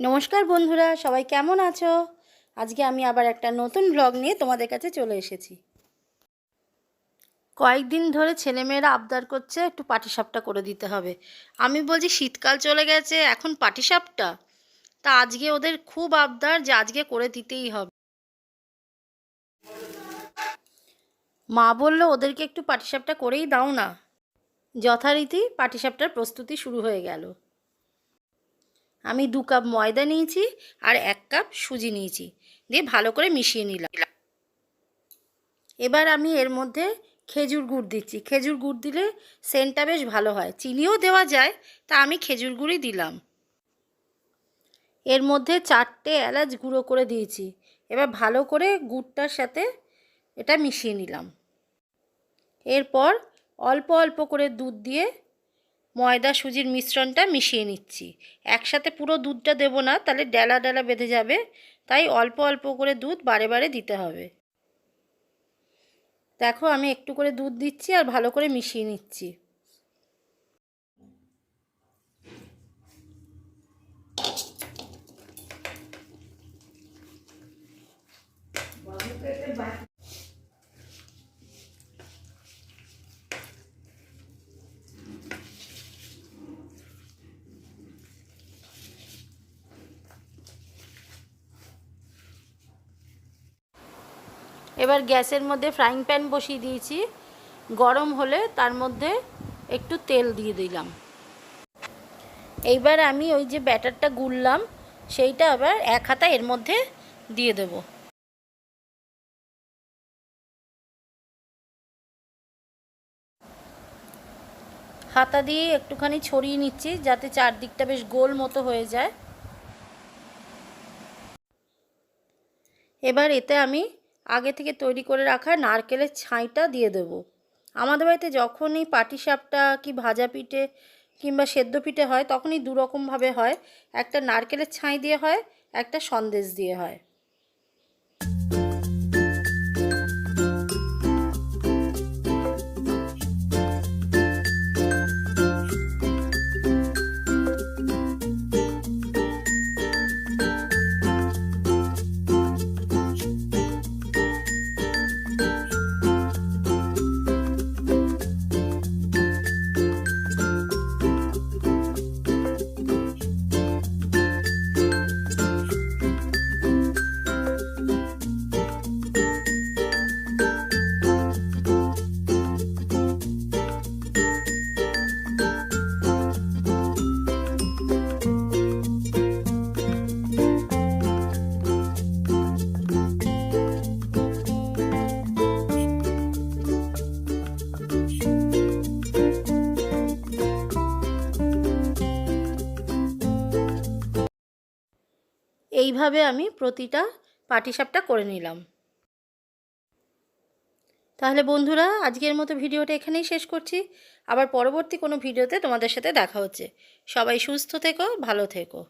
নমস্কার বন্ধুরা, সবাই কেমন আছো? আজকে আমি আবার একটা নতুন ব্লগ নিয়ে তোমাদের কাছে চলে এসেছি। কয়েকদিন ধরে ছেলেমেয়েরা আবদার করছে, একটু পাটিসাপটা করে দিতে হবে। আমি বলছি, শীতকাল চলে গেছে, এখন পাটিসাপটা? তা আজকে ওদের খুব আবদার যে আজকে করে দিতেই হবে। মা বলল, ওদেরকে একটু পাটিসাপটা করেই দাও না। যথারীতি পাটিসাপটার প্রস্তুতি শুরু হয়ে গেল। আমি দু কাপ ময়দা নিয়েছি আর এক কাপ সুজি নিয়েছি, দিয়ে ভালো করে মিশিয়ে নিলাম। এবার আমি এর মধ্যে খেজুর গুড় দিচ্ছি। খেজুর গুড় দিলে সেন্টটা বেশ ভালো হয়। চিনিও দেওয়া যায়, তা আমি খেজুর গুড়ই দিলাম। এর মধ্যে চারটে এলাচ গুঁড়ো করে দিয়েছি। এবার ভালো করে গুড়টার সাথে এটা মিশিয়ে নিলাম। এরপর অল্প অল্প করে দুধ দিয়ে ময়দা, সুজির মিশ্রণটা মিশিয়ে নিচ্ছি। একসাথে পুরো দুধটা দেব না, তাহলে ডেলা ডেলা বেঁধে যাবে। তাই অল্প অল্প করে দুধ বারে বারে দিতে হবে। দেখো, আমি একটু করে দুধ দিচ্ছি আর ভালো করে মিশিয়ে নিচ্ছি। এবার গ্যাসের মধ্যে ফ্রাইং প্যান বসিয়ে দিয়েছি। গরম হলে তার মধ্যে একটু তেল দিয়ে দিলাম। এইবার আমি ওই যে ব্যাটারটা গুললাম, সেইটা আবার এক হাতা এর মধ্যে দিয়ে দেব। হাতা দিয়ে একটুখানি ছড়িয়ে নিচ্ছি, যাতে চারদিকটা বেশ গোল মতো হয়ে যায়। এবার এতে আমি আগে থেকে তৈরি করে রাখা নারকেলের ছাইটা দিয়ে দেবো। আমাদের বাড়িতে যখনই পাটিসাপটা কি ভাজা পিঠে কিংবা সেদ্ধ পিঠে হয়, তখনই দুরকমভাবে হয়। একটা নারকেলের ছাই দিয়ে হয়, একটা সন্দেশ দিয়ে হয়। এইভাবে আমি প্রতিটা পাটিসাপটা করে নিলাম। তাহলে বন্ধুরা, আজকের মতো ভিডিওটা এখানেই শেষ করছি। আবার পরবর্তী কোনো ভিডিওতে তোমাদের সাথে দেখা হচ্ছে। সবাই সুস্থ থেকো, ভালো থেকো।